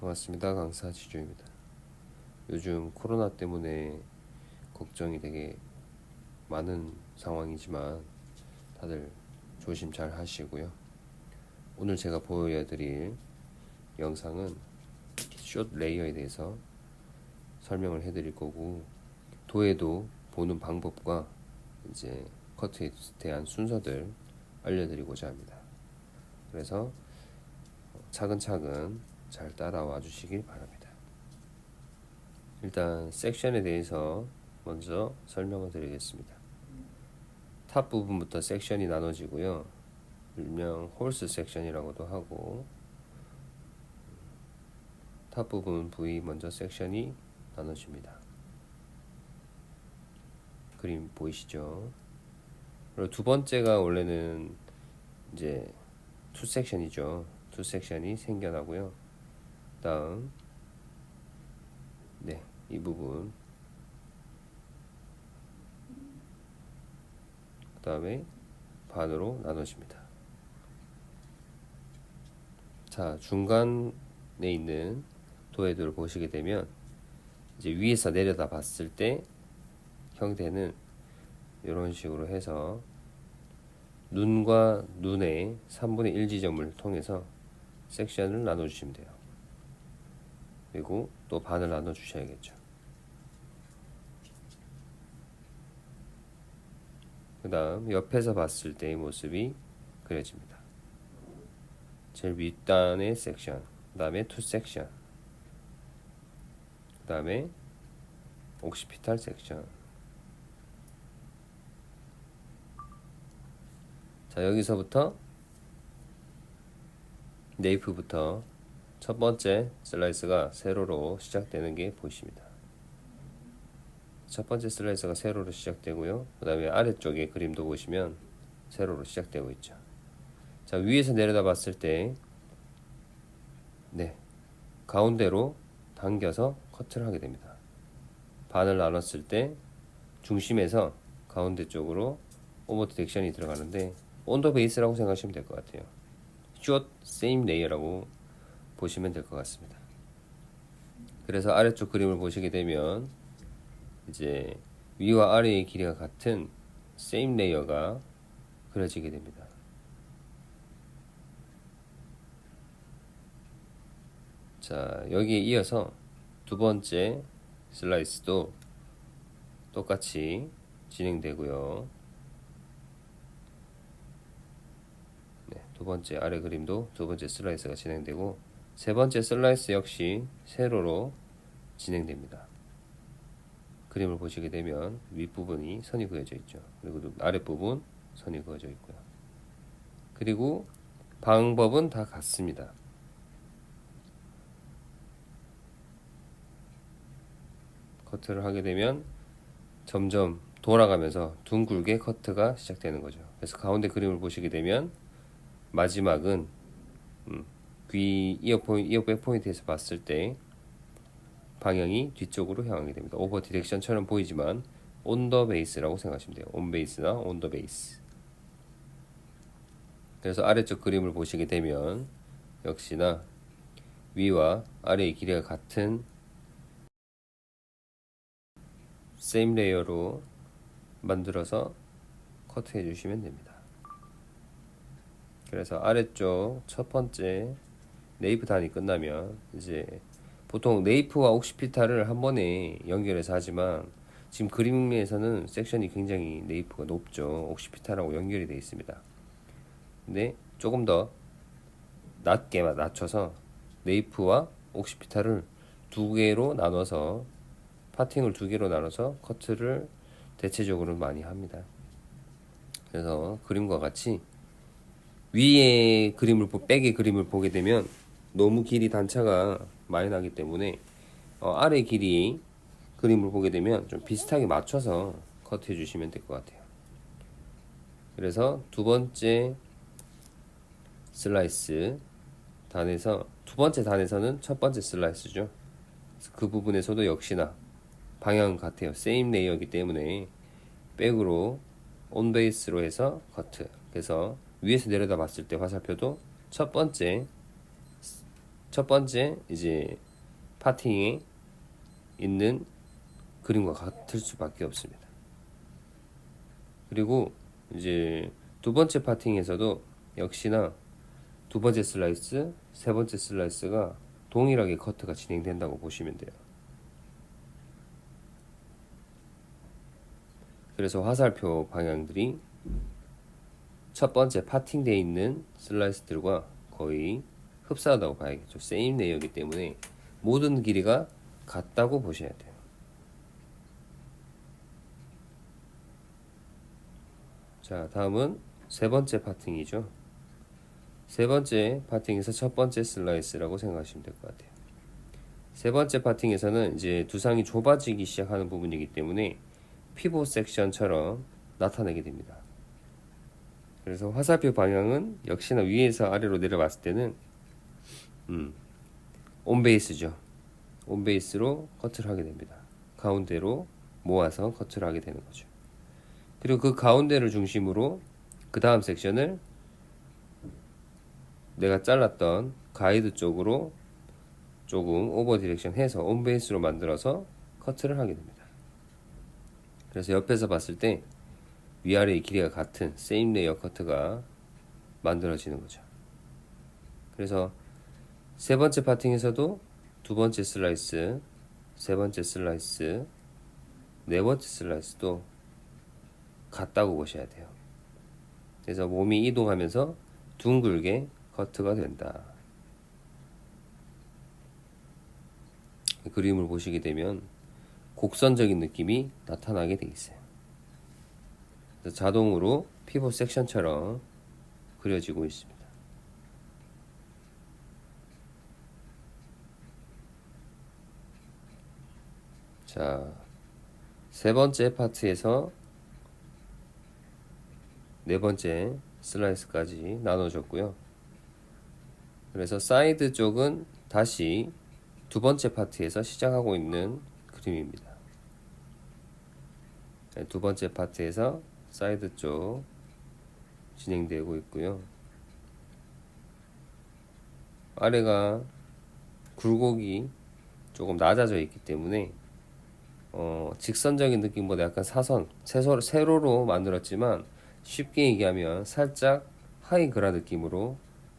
반갑습니다. 강사 지주입니다. 요즘 코로나 때문에 걱정이 되게 많은 상황이지만 다들 조심 잘 하시고요. 오늘 제가 보여드릴 영상은 숏 레이어에 대해서 설명을 해드릴 거고 도에도 보는 방법과 이제 커트에 대한 순서들 알려드리고자 합니다. 그래서 차근차근 잘 따라와 주시길 바랍니다. 일단 섹션에 대해서 먼저 설명을 드리겠습니다. 탑 부분부터 섹션이 나눠지고요. 일명 홀스 섹션이라고도 하고 탑 부분 부위 먼저 섹션이 나눠집니다. 그림 보이시죠? 그리고 두 번째가 원래는 이제 투 섹션이죠. 투 섹션이 생겨나고요. 다음 네, 이 부분 그 다음에 반으로 나눠집니다. 자, 중간에 있는 도해도를 보시게 되면 이제 위에서 내려다 봤을 때 형태는 이런 식으로 해서 눈과 눈의 3분의 1 지점을 통해서 섹션을 나눠주시면 돼요. 그리고 또 반을 나눠 주셔야겠죠. 그 다음 옆에서 봤을 때의 모습이 그려집니다. 제일 윗단의 섹션, 그 다음에 투 섹션, 그 다음에 옥시피탈 섹션. 자 여기서부터 네이프부터 첫 번째 슬라이스가 세로로 시작되는 게 보이십니다. 첫 번째 슬라이스가 세로로 시작되고요. 그 다음에 아래쪽에 그림도 보시면 세로로 시작되고 있죠. 자, 위에서 내려다 봤을 때, 네, 가운데로 당겨서 커트를 하게 됩니다. 반을 나눴을 때, 중심에서 가운데 쪽으로 오버드 덱션이 들어가는데, 온더 베이스라고 생각하시면 될 것 같아요. 숏 세임 레이어라고 보시면 될 것 같습니다. 그래서 아래쪽 그림을 보시게 되면 이제 위와 아래의 길이가 같은 세임 레이어가 그려지게 됩니다. 자, 여기에 이어서 두 번째 슬라이스도 똑같이 진행되고요. 네, 두 번째 아래 그림도 두 번째 슬라이스가 진행되고 세 번째 슬라이스 역시 세로로 진행됩니다. 그림을 보시게 되면 윗부분이 선이 그어져 있죠. 그리고 아랫부분 선이 그어져 있고요. 그리고 방법은 다 같습니다. 커트를 하게 되면 점점 돌아가면서 둥글게 커트가 시작되는 거죠. 그래서 가운데 그림을 보시게 되면 마지막은 음, 귀 이어 포인트, 이어 백 포인트에서 봤을 때 방향이 뒤쪽으로 향하게 됩니다. 오버 디렉션처럼 보이지만 온 더 베이스라고 생각하시면 돼요. 온 베이스나 온 더 베이스. 그래서 아래쪽 그림을 보시게 되면 역시나 위와 아래의 길이가 같은 세임 레이어로 만들어서 커트해 주시면 됩니다. 그래서 아래쪽 첫 번째 네이프 단이 끝나면 이제 보통 네이프와 옥시피탈을 한 번에 연결해서 하지만 지금 그림에서는 섹션이 굉장히 네이프가 높죠. 옥시피탈하고 연결이 되어 있습니다. 근데 조금 더 낮게 낮춰서 네이프와 옥시피탈을 두 개로 나눠서 파팅을 두 개로 나눠서 커트를 대체적으로 많이 합니다. 그래서 그림과 같이 위에 그림을 백의 그림을 보게 되면 너무 길이 단차가 많이 나기 때문에 어, 아래 길이 그림을 보게 되면 좀 비슷하게 맞춰서 커트해 주시면 될 것 같아요. 그래서 두 번째 슬라이스 단에서 두 번째 단에서는 첫 번째 슬라이스죠. 그 부분에서도 역시나 방향 같아요. 세임 레이어이기 때문에 백으로 온 베이스로 해서 커트. 그래서 위에서 내려다 봤을 때 화살표도 첫 번째 첫 번째 이제 파팅에 있는 그림과 같을 수밖에 없습니다. 그리고 이제 두 번째 파팅에서도 역시나 두 번째 슬라이스, 세 번째 슬라이스가 동일하게 커트가 진행된다고 보시면 돼요. 그래서 화살표 방향들이 첫 번째 파팅되어 있는 슬라이스들과 거의 흡사하다고 봐야겠죠. 세임 레이어이기 때문에 모든 길이가 같다고 보셔야 돼요. 자, 다음은 세 번째 파팅이죠. 세 번째 파팅에서 첫 번째 슬라이스라고 생각하시면 될 것 같아요. 세 번째 파팅에서는 이제 두상이 좁아지기 시작하는 부분이기 때문에 피봇 섹션처럼 나타내게 됩니다. 그래서 화살표 방향은 역시나 위에서 아래로 내려봤을 때는 음, 온베이스죠. 온베이스로 커트를 하게 됩니다. 가운데로 모아서 커트를 하게 되는 거죠. 그리고 그 가운데를 중심으로 그 다음 섹션을 내가 잘랐던 가이드 쪽으로 조금 오버 디렉션 해서 온베이스로 만들어서 커트를 하게 됩니다. 그래서 옆에서 봤을 때 위아래의 길이가 같은 세임 레이어 커트가 만들어지는 거죠. 그래서 세 번째 파팅에서도 두 번째 슬라이스, 세 번째 슬라이스, 네 번째 슬라이스도 같다고 보셔야 돼요. 그래서 몸이 이동하면서 둥글게 커트가 된다. 그림을 보시게 되면 곡선적인 느낌이 나타나게 돼 있어요. 자동으로 피벗 섹션처럼 그려지고 있습니다. 자, 세 번째 파트에서 네 번째 슬라이스까지 나눠줬고요. 그래서 사이드 쪽은 다시 두 번째 파트에서 시작하고 있는 그림입니다. 네, 두 번째 파트에서 사이드 쪽 진행되고 있고요. 아래가 굴곡이 조금 낮아져 있기 때문에 어, 직선적인 느낌보다 약간 사선, 세로, 세로로 만들었지만 쉽게 얘기하면 살짝 하이 그라 느낌으로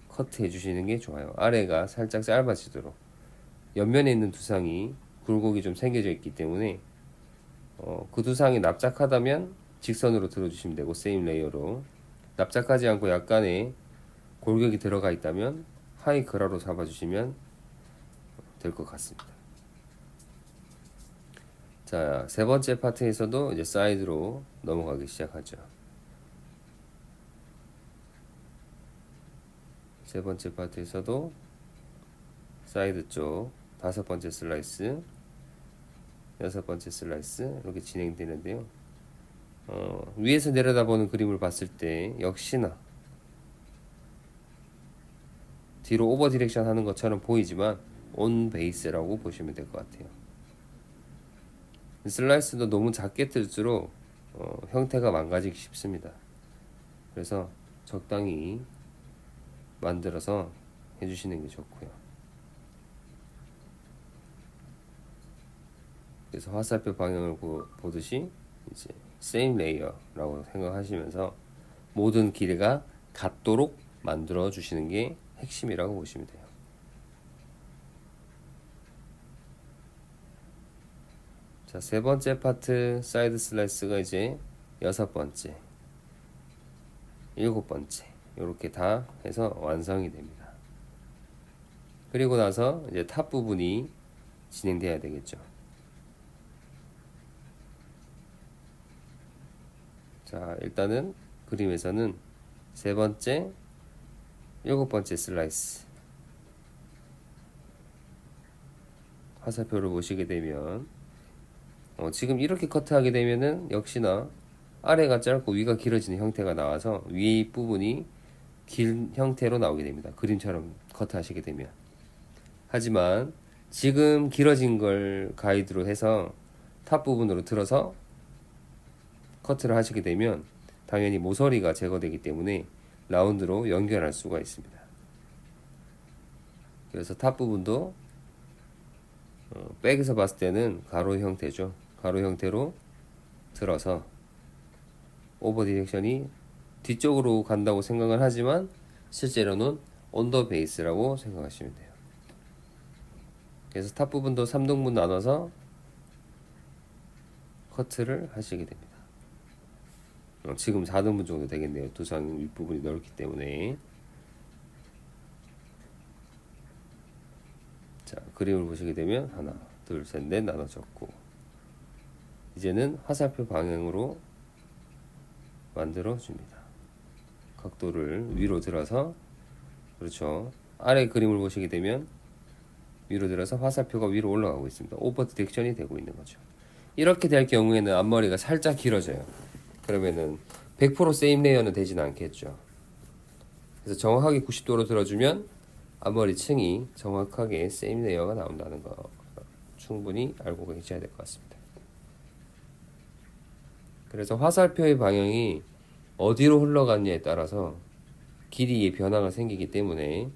커트 해 주시는 게 좋아요. 아래가 살짝 짧아지도록 옆면에 있는 두상이 굴곡이 좀 생겨져 있기 때문에 어, 그 두상이 납작하다면 직선으로 들어주시면 되고 세임 레이어로 납작하지 않고 약간의 골격이 들어가 있다면 하이 그라로 잡아주시면 될 것 같습니다. 자, 세 번째 파트에서도 이제 사이드로 넘어가기 시작하죠. 세 번째 파트에서도 사이드 쪽 다섯 번째 슬라이스, 여섯 번째 슬라이스 이렇게 진행되는데요. 어, 위에서 내려다보는 그림을 봤을 때 역시나 뒤로 오버 디렉션 하는 것처럼 보이지만 온 베이스라고 보시면 될 것 같아요. 슬라이스도 너무 작게 뜰수록 어, 형태가 망가지기 쉽습니다. 그래서 적당히 만들어서 해주시는 게 좋고요. 그래서 화살표 방향을 보, 보듯이 이제 same layer라고 생각하시면서 모든 길이가 같도록 만들어 주시는 게 핵심이라고 보시면 돼요. 자, 세 번째 파트 사이드 슬라이스가 이제 여섯 번째, 일곱 번째 이렇게 다 해서 완성이 됩니다. 그리고 나서 이제 탑 부분이 진행돼야 되겠죠. 자, 일단은 그림에서는 세 번째, 일곱 번째 슬라이스 화살표를 보시게 되면 어, 지금 이렇게 커트하게 되면은 역시나 아래가 짧고 위가 길어지는 형태가 나와서 위 부분이 긴 형태로 나오게 됩니다. 그림처럼 커트하시게 되면 하지만 지금 길어진 걸 가이드로 해서 탑 부분으로 틀어서 커트를 하시게 되면 당연히 모서리가 제거되기 때문에 라운드로 연결할 수가 있습니다. 그래서 탑 부분도 어, 백에서 봤을 때는 가로 형태죠. 가로 형태로 들어서 오버 디렉션이 뒤쪽으로 간다고 생각을 하지만 실제로는 언더 베이스라고 생각하시면 돼요. 그래서 탑 부분도 3등분 나눠서 커트를 하시게 됩니다. 어, 지금 4등분 정도 되겠네요. 두상 윗부분이 넓기 때문에. 자, 그림을 보시게 되면 하나, 둘, 셋, 넷 나눠졌고 이제는 화살표 방향으로 만들어 줍니다. 각도를 위로 들어서 그렇죠. 아래 그림을 보시게 되면 위로 들어서 화살표가 위로 올라가고 있습니다. 오버 디렉션이 되고 있는 거죠. 이렇게 될 경우에는 앞머리가 살짝 길어져요. 그러면은 100% 세임 레이어는 되지는 않겠죠. 그래서 정확하게 90도로 들어주면 앞머리 층이 정확하게 세임 레이어가 나온다는 거 충분히 알고 계셔야 될 것 같습니다. 그래서 화살표의 방향이 어디로 흘러갔냐에 따라서 길이의 변화가 생기기 때문에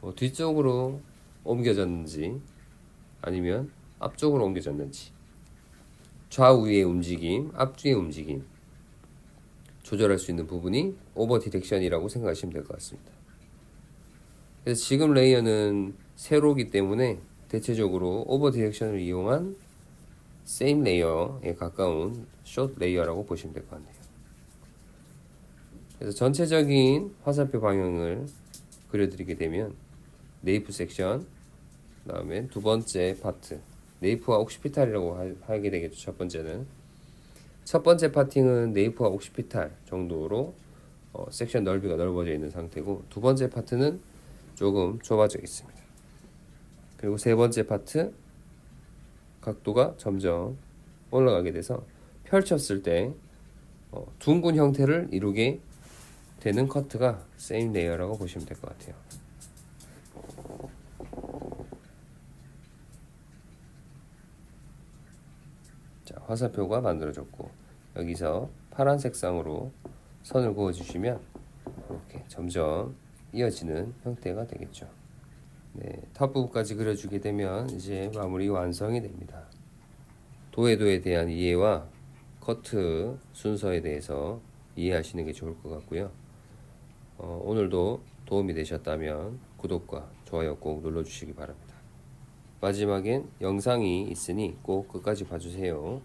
뭐 뒤쪽으로 옮겨졌는지 아니면 앞쪽으로 옮겨졌는지 좌우의 움직임, 앞뒤의 움직임 조절할 수 있는 부분이 오버 디렉션이라고 생각하시면 될 것 같습니다. 그래서 지금 레이어는 세로기 때문에 대체적으로 오버 디렉션을 이용한 세임 레이어에 가까운 숏 레이어라고 보시면 될 것 같네요. 그래서 전체적인 화살표 방향을 그려드리게 되면 네이프 섹션, 그 다음에 두 번째 파트 네이프와 옥시피탈이라고 하- 하게 되겠죠. 첫 번째는 첫 번째 파팅은 네이프와 옥시피탈 정도로 어, 섹션 넓이가 넓어져 있는 상태고 두 번째 파트는 조금 좁아져 있습니다. 그리고 세 번째 파트 각도가 점점 올라가게 돼서 펼쳤을 때 어, 둥근 형태를 이루게 되는 커트가 세임 레이어라고 보시면 될 것 같아요. 자, 화살표가 만들어졌고 여기서 파란 색 상으로 선을 그어 주시면 이렇게 점점 이어지는 형태가 되겠죠. 네, 탑 부분까지 그려주게 되면 이제 마무리 완성이 됩니다. 도해도에 대한 이해와 커트 순서에 대해서 이해하시는 게 좋을 것 같고요. 어, 오늘도 도움이 되셨다면 구독과 좋아요 꼭 눌러주시기 바랍니다. 마지막엔 영상이 있으니 꼭 끝까지 봐주세요.